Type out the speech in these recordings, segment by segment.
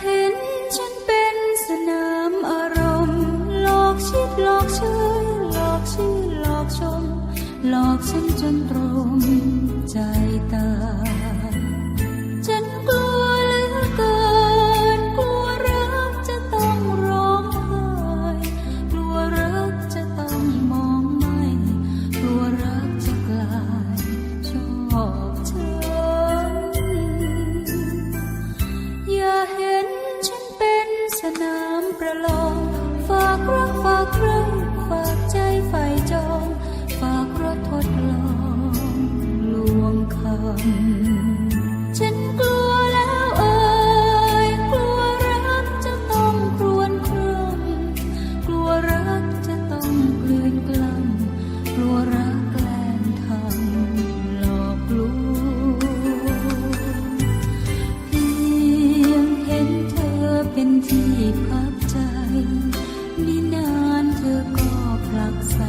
เห็นฉันเป็นสนามอารมณ์หลอกชิดหลอกชื่หลอกชื่อหลอกชม หลอกฉันจนตรมใจตา ประลองฝากรักฝากใครฝากใจใฝ่จองฝากรถทดลองลวงคำฉันกลัวแล้วเอ่ยกลัวรักจะต้องครวญครึ่มกลัวรักจะต้องกลืนกล้ำกลัวรักแกล้งทำหลอกลวงเพียงเห็นเธอเป็นที่พัก ใจมินานเธอก็ผลักใส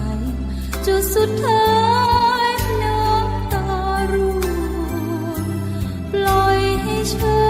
จุดสุดท้ายน้ำตาร่วงปล่อยให้ฉันเ